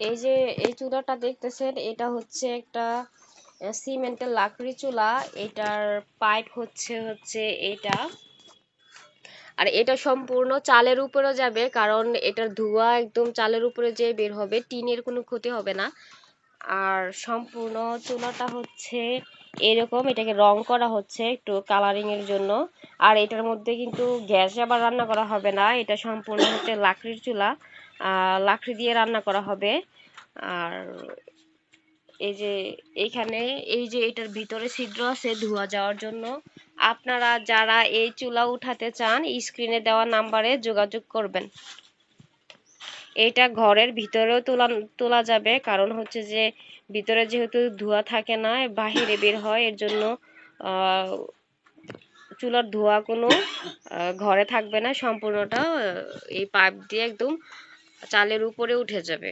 এই যে এই চুলাটা দেখতেছেন, এটা হচ্ছে একটা সিমেন্টের লাকড়ি চুলা। এটার পাইপ হচ্ছে হচ্ছে এটা। আর এটা সম্পূর্ণ চালের উপরে যাবে, কারণ এটার ধোঁয়া একদম চালের উপরে যেয়ে বের হবে। টিনের কোনো ক্ষতি হবে না। আর সম্পূর্ণ চুলাটা হচ্ছে এরকম, এটাকে রং করা হচ্ছে একটু কালারিং এর জন্য। আর এটার মধ্যে কিন্তু গ্যাসে আবার রান্না করা হবে না, এটা সম্পূর্ণ হচ্ছে লাকড়ির চুলা। লাকড়ি দিয়ে রান্না করা হবে। আর এই যে এইখানে এই যে এটার ভিতরে ছিদ্র আছে ধোয়া যাওয়ার জন্য, আপনারা যারা এই চুলা উঠাতে চান স্ক্রিনে দেওয়া নাম্বারে যোগাযোগ করবেন। এটা ঘরের ভিতরেও তোলা তোলা যাবে। কারণ হচ্ছে যে, ভিতরে যেহেতু ধোঁয়া থাকে না, বাহিরে বের হয়, এর জন্য চুলার ধোঁয়া কোনো ঘরে থাকবে না। সম্পূর্ণটা এই পাইপ দিয়ে একদম চালের উপরে উঠে যাবে।